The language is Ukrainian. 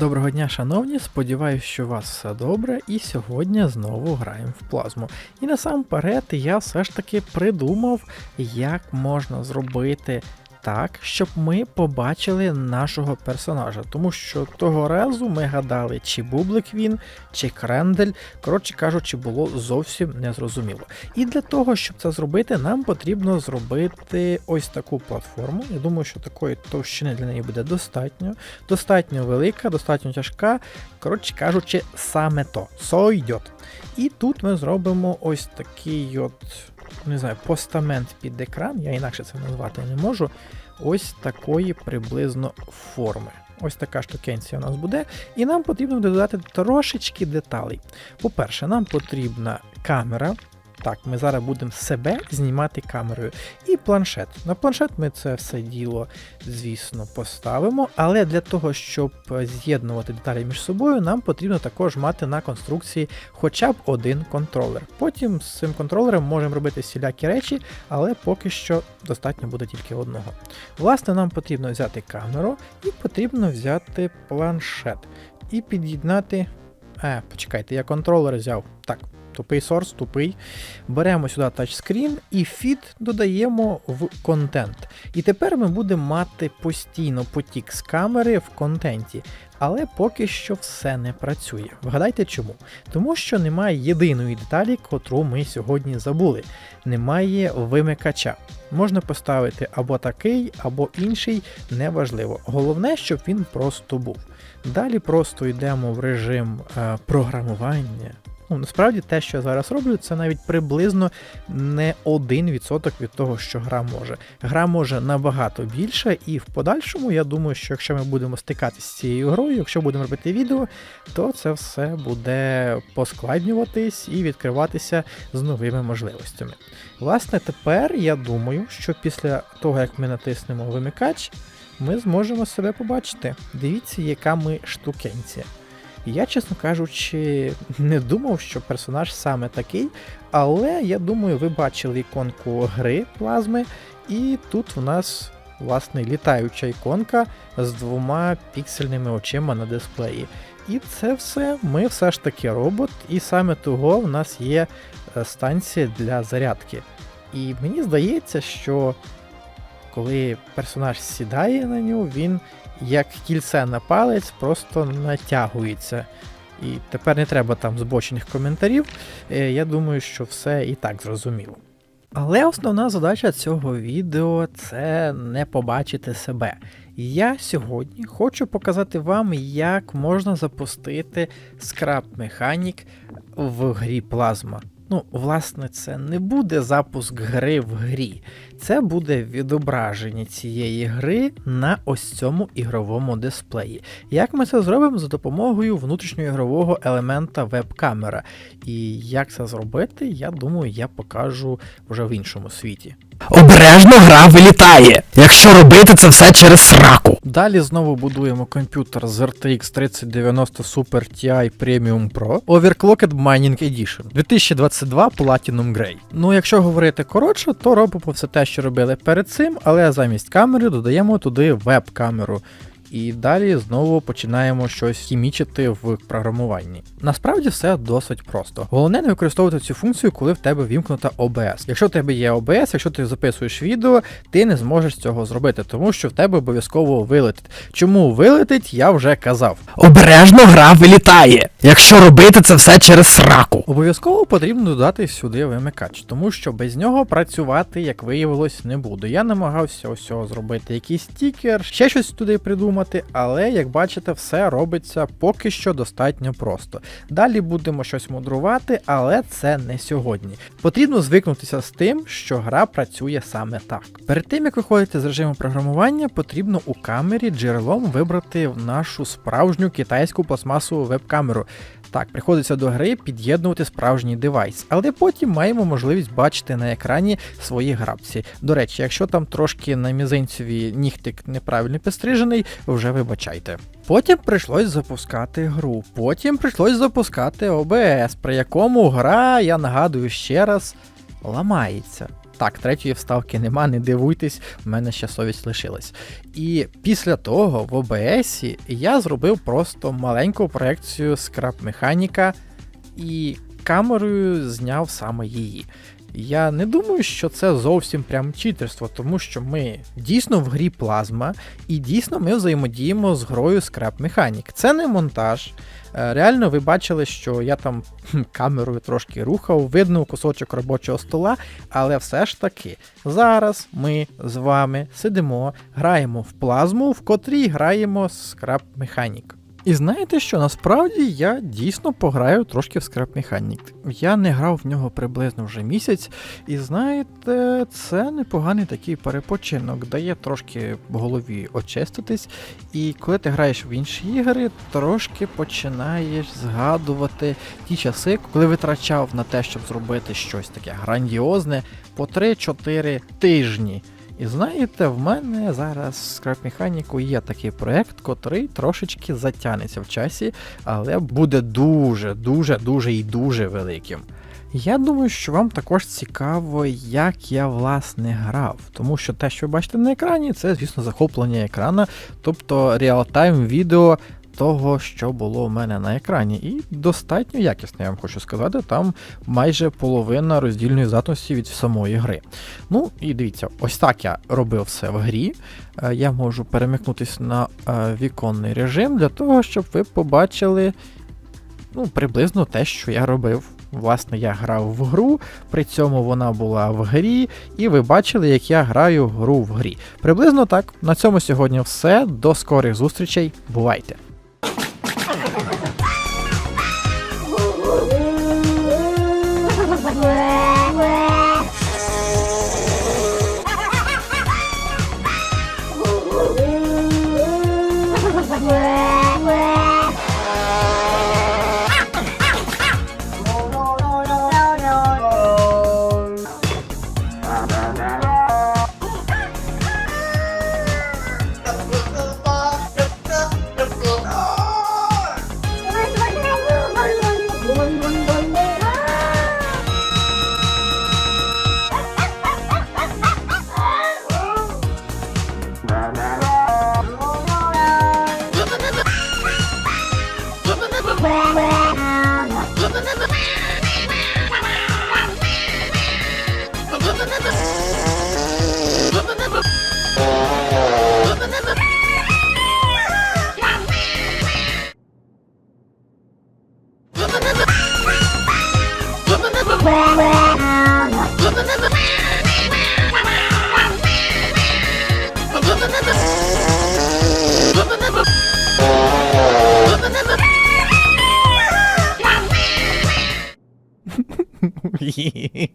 Доброго дня, шановні. Сподіваюсь, що у вас все добре, і сьогодні знову граємо в плазму. І насамперед я все ж таки придумав, як можна зробити так, щоб ми побачили нашого персонажа. Тому що того разу ми гадали, чи бублик він, чи крендель. Коротше кажучи, було зовсім незрозуміло. І для того, щоб це зробити, нам потрібно зробити ось таку платформу. Я думаю, що такої товщини для неї буде достатньо. Достатньо велика, достатньо тяжка. Коротше кажучи, саме то. Сойдет. І тут ми зробимо ось такий от, не знаю, постамент під екран, я інакше це назвати не можу. Ось такої приблизно форми. Ось така штукенція у нас буде, і нам потрібно додати трошечки деталей. По-перше, нам потрібна камера. Так, ми зараз будемо себе знімати камерою. І планшет. На планшет ми це все діло, звісно, поставимо, але для того, щоб з'єднувати деталі між собою, нам потрібно також мати на конструкції хоча б один контролер. Потім з цим контролером можемо робити всілякі речі, але поки що достатньо буде тільки одного. Власне, нам потрібно взяти камеру і потрібно взяти планшет і під'єднати. Е, почекайте, я контролер взяв. Так, тупий сорс, тупий. Беремо сюди тачскрін і фід додаємо в контент. І тепер ми будемо мати постійно потік з камери в контенті. Але поки що все не працює. Вгадайте чому? Тому що немає єдиної деталі, котру ми сьогодні забули. Немає вимикача. Можна поставити або такий, або інший, неважливо. Головне, щоб він просто був. Далі просто йдемо в режим е, програмування. Ну, насправді те, що я зараз роблю, це навіть приблизно не 1% від того, що гра може. Гра може набагато більше, і в подальшому, я думаю, що якщо ми будемо стикатися з цією грою, якщо будемо робити відео, то це все буде поскладнюватись і відкриватися з новими можливостями. Власне, тепер я думаю, що після того, як ми натиснемо вимикач, ми зможемо себе побачити. Дивіться, яка ми штукенція. Я, чесно кажучи, не думав, що персонаж саме такий, але я думаю, ви бачили іконку гри плазми, і тут в нас, власне, літаюча іконка з двома піксельними очима на дисплеї. І це все, ми все ж таки робот, і саме того в нас є е, станція для зарядки. І мені здається, що коли персонаж сідає на нього, він як кільце на палець просто натягується. І тепер не треба там збочених коментарів. Е, Я думаю, що все і так зрозуміло. Але основна задача цього відео це не побачити себе. Я сьогодні хочу показати вам, як можна запустити скраб механік в грі Плазма. Ну, власне, це не буде запуск гри в грі, це буде відображення цієї гри на ось цьому ігровому дисплеї. Як ми це зробимо за допомогою внутрішньоігрового елемента веб-камера. І як це зробити, я думаю, я покажу вже в іншому світі. Обережно гра вилітає, якщо робити це все через сраку. Далі знову будуємо комп'ютер з RTX 3090 Super Ti Premium Pro Overclocked Mining Edition 2022 Platinum Grey. Ну, якщо говорити коротше, то робимо все те, що робили перед цим, але замість камери додаємо туди веб-камеру. І далі знову починаємо щось хімічити в програмуванні. Насправді все досить просто. Головне не використовувати цю функцію, коли в тебе вімкнута OBS. Якщо в тебе є OBS, якщо ти записуєш відео, ти не зможеш цього зробити, тому що в тебе обов'язково вилетить. Чому вилетить, я вже казав. Обережно гра вилітає, якщо робити це все через сраку. Обов'язково потрібно додати сюди вимикач, тому що без нього працювати, як виявилось, не буду. Я намагався ось цього зробити якийсь стікер, ще щось туди придумати, але як бачите, все робиться поки що достатньо просто. Далі будемо щось мудрувати, але це не сьогодні. Потрібно звикнутися з тим, що гра працює саме так. Перед тим як виходити з режиму програмування, потрібно у камері джерелом вибрати нашу справжню китайську пластмасову веб-камеру. Так, приходиться до гри під'єднувати справжній девайс, але потім маємо можливість бачити на екрані свої грабці. До речі, якщо там трошки на мізинцеві нігтик неправильно підстрижений, вже вибачайте. Потім прийшлось запускати гру, потім прийшлось запускати ОБС, при якому гра, я нагадую ще раз, ламається. Так, третьої вставки нема, не дивуйтесь, в мене ще совість лишилась. І після того в OBS я зробив просто маленьку проекцію скрап-механіка і камерою зняв саме її. Я не думаю, що це зовсім прям читерство, тому що ми дійсно в грі плазма, і дійсно ми взаємодіємо з грою Scrap Mechanic. Це не монтаж. Е, Реально, ви бачили, що я там камерою трошки рухав, видно кусочок робочого стола, але все ж таки, зараз ми з вами сидимо, граємо в плазму, в котрій граємо Scrap Mechanic. І знаєте що? Насправді я дійсно пограю трошки в Scrap Mechanic. Я не грав в нього приблизно вже місяць, і знаєте, це непоганий такий перепочинок, дає трошки в голові очиститись. І коли ти граєш в інші ігри, трошки починаєш згадувати ті часи, коли витрачав на те, щоб зробити щось таке грандіозне по 3-4 тижні. І знаєте, в мене зараз Scrap Mechanic є такий проект, котрий трошечки затягнеться в часі, але буде дуже, дуже, дуже і дуже великим. Я думаю, що вам також цікаво, як я власне грав, тому що те, що ви бачите на екрані, це, звісно, захоплення екрана, тобто реалтайм відео того, що було у мене на екрані. І достатньо якісно, я вам хочу сказати, там майже половина роздільної здатності від самої гри. Ну і дивіться, ось так я робив все в грі. Е, Я можу перемикнутися на е, віконний режим для того, щоб ви побачили ну, приблизно те, що я робив. Власне, я грав в гру, при цьому вона була в грі, і ви бачили, як я граю гру в грі. Приблизно так. На цьому сьогодні все. До скорих зустрічей. Бувайте! key.